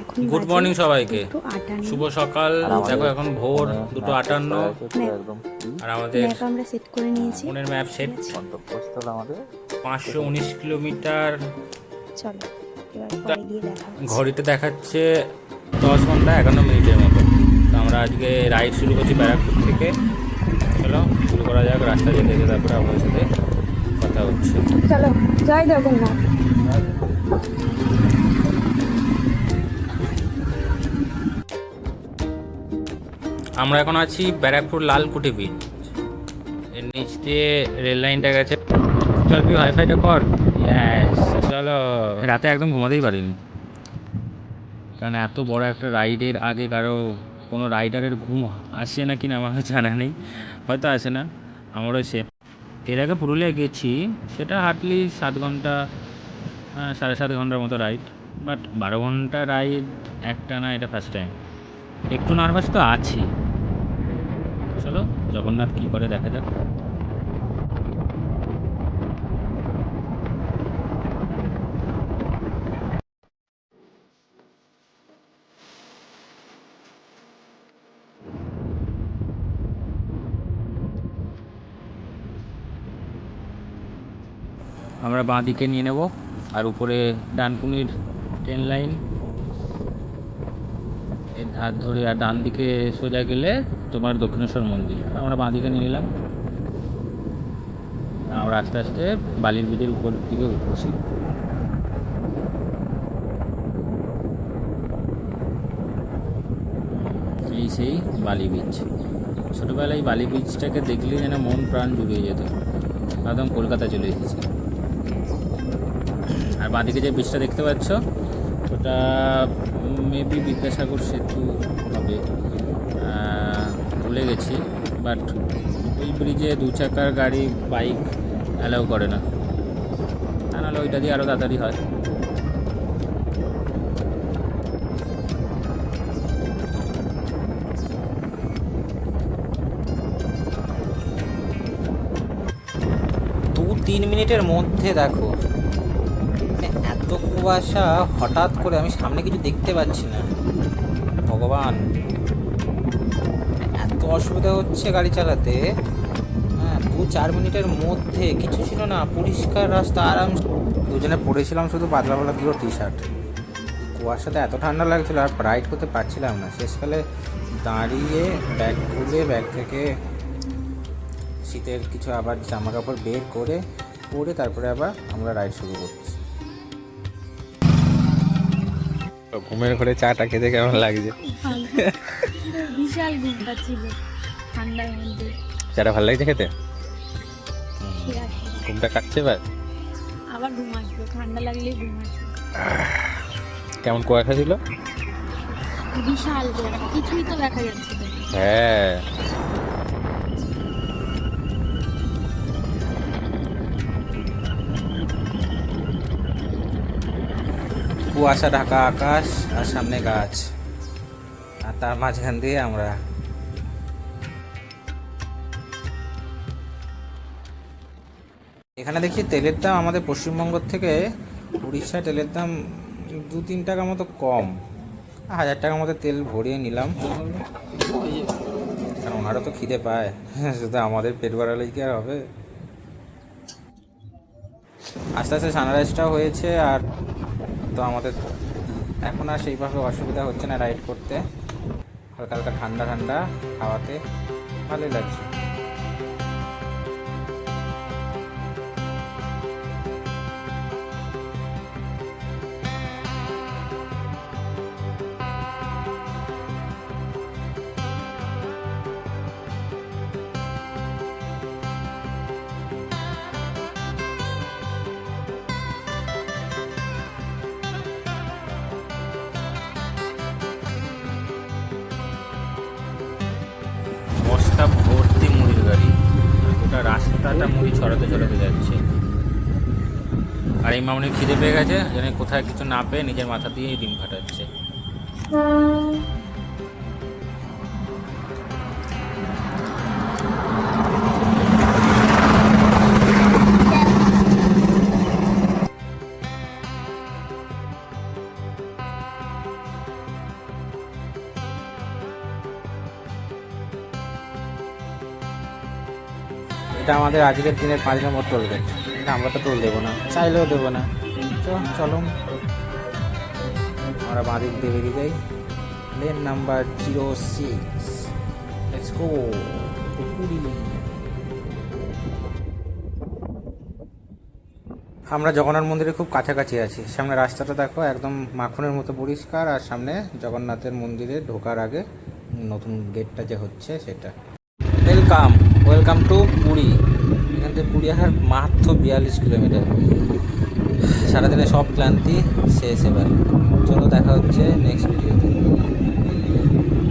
এখন good morning সবাইকে। শুভ সকাল। দেখো এখন ভোর দুটো আটান্ন। আর আমাদের আমরা সেট করে নিয়েছি। ফোনের ম্যাপ সেট। আমাদের। পাঁচশো উনিশ কিলোমিটার। চলো। ঘড়িতে দেখাচ্ছে দশ ঘণ্টা একান্ন মিনিটের মতো। তো আমরা আজকে রাইড শুরু করছি ব্যারাকপুর থেকে। চলো শুরু করা যাক। রাস্তা যেতে যেতে তারপরে আপনার সাথে কথা হচ্ছে। চলো জয় জগন্নাথ আমরা এখন আছি ব্যারাকপুর লালকুটি বিচ এর নিচ দিয়ে রেল লাইনটা গেছে। চল তুই ওয়াইফাইটা কর? চলো। রাতে একদম ঘুমাতেই পারিনি। কারণ এত বড় একটা রাইডের আগে কারও কোনো রাইডারের ঘুম আসে না কি না আমার জানা নেই। হয়তো আসে না, আমারও সে এর আগে পুরুলিয়া গেছি, সেটা হার্ডলি সাত ঘণ্টা সাড়ে সাত ঘণ্টার মতো রাইড বাট বারো ঘণ্টা রাইড একটা না, এটা ফার্স্ট টাইম একটু নার্ভাস তো আছি। চলো, জগন্নাথ কী করে দেখা যাক। আমরা বাঁ দিকে নিয়ে নেব, আর উপরে ডানকুনির ট্রেন লাইন। এর ধার ধরে আর ডান দিকে সোজা গেলে তোমার দক্ষিণেশ্বর মন্দির। আমরা বাঁ দিকে নিয়ে নিলাম আমরা আস্তে আস্তে বালির ব্রিজের উপর দিকে উঠছি। এই সেই বালি বীচ। ছোটোবেলায় বালি বীচটাকে দেখলে যেন মন প্রাণ জুড়িয়ে যেত। একদম কলকাতা চলে এসেছি। আর বাঁদিকে যে বীজটা দেখতে পাচ্ছ, ওটা মেবি বিদ্যাসাগর সেতু হবে। ভুলে গেছি বাট ওই ব্রিজে দু চাকার গাড়ি বাইক অ্যালাউ করে না। তা নাহলে ওইটা দিয়ে আরও তাড়াতাড়ি হয়। তিন মিনিটের মধ্যে দেখো মানে এত কুয়াশা, হঠাৎ করে আমি সামনে কিছু দেখতে পাচ্ছি না। ভগবান। অসুবিধা হচ্ছে গাড়ি চালাতে। হ্যাঁ দু চার মিনিটের মধ্যে। কিছু ছিল না, পরিষ্কার রাস্তা, আরাম দুজনে পড়েছিলাম শুধু পাতলাপালা দুটো টি শার্ট কুয়াশাতে এত ঠান্ডা লাগছিল, আর রাইড করতে পারছিলাম না। শেষকালে দাঁড়িয়ে ব্যাগ খুলে ব্যাগ থেকে শীতের কিছু আবার জামা কাপড় বের করে, পরে তারপরে আবার আমরা রাইড শুরু করছি। ঘুমের ঘরে চাটা খেতে কেমন লাগছে? বিশাল ঘুম পাচ্ছিল ঠান্ডার মধ্যে। চাটা ভালো লাগছে খেতে? ঘুমটা কাটছে এবার? আবার ঘুম আসবে ঠান্ডা লাগলেই ঘুম আসবে। কেমন কুয়াশা ছিল? বিশাল কিছুই তো দেখা যাচ্ছে হ্যাঁ। কুয়াশা, ঢাকা আকাশ আর সামনে গাছ। আর তার মাঝখান দিয়ে আমরা। এখানে দেখি তেলের দাম আমাদের পশ্চিমবঙ্গ থেকে উড়িষ্যায় তেলের দাম দু তিন টাকা মতো কম। হাজার টাকার মতো তেল ভরিয়ে নিলাম। কারণ ওনারও তো খিদে পায়। শুধু আমাদের পেট ভরালেই কি আর হবে? আস্তে আস্তে সানরাইজটাও হয়েছে আর তো আমাদের এখন আর সেইভাবে অসুবিধা হচ্ছে না রাইড করতে। হালকা হালকা ঠান্ডা ঠান্ডা হাওয়াতে। ভালোই লাগছে। রাস্তাটা মুড়ি ছড়াতে ছড়াতে যাচ্ছে। আর এই মামনি খিদে পেয়ে গেছে, যেন কোথায় কিছু না পেয়ে নিজের মাথা দিয়ে ডিম ফাটাচ্ছে এটা আমাদের আজকের দিনের পাঁচ নম্বর টোল গেট আমরা তো টোল দেবো না, চাইলেও দেবো না। তো চলো, আমরা বাঁদিক দিয়ে বেরিয়ে যাই। লেন নাম্বার জিরো সিক্স আমরা জগন্নাথ মন্দিরের খুব কাছাকাছি আছি। সামনে রাস্তাটা দেখো, একদম মাখনের মতো পরিষ্কার, আর সামনে জগন্নাথের মন্দিরে ঢোকার আগে নতুন গেটটা যে হচ্ছে সেটা। ওয়েলকাম ওয়েলকাম টু পুরী এখান থেকে পুরী আসার মাত্র বিয়াল্লিশ কিলোমিটার। সারাদিনে সব ক্লান্তি শেষ এবার। চলো দেখা হচ্ছে নেক্সট ভিডিওতে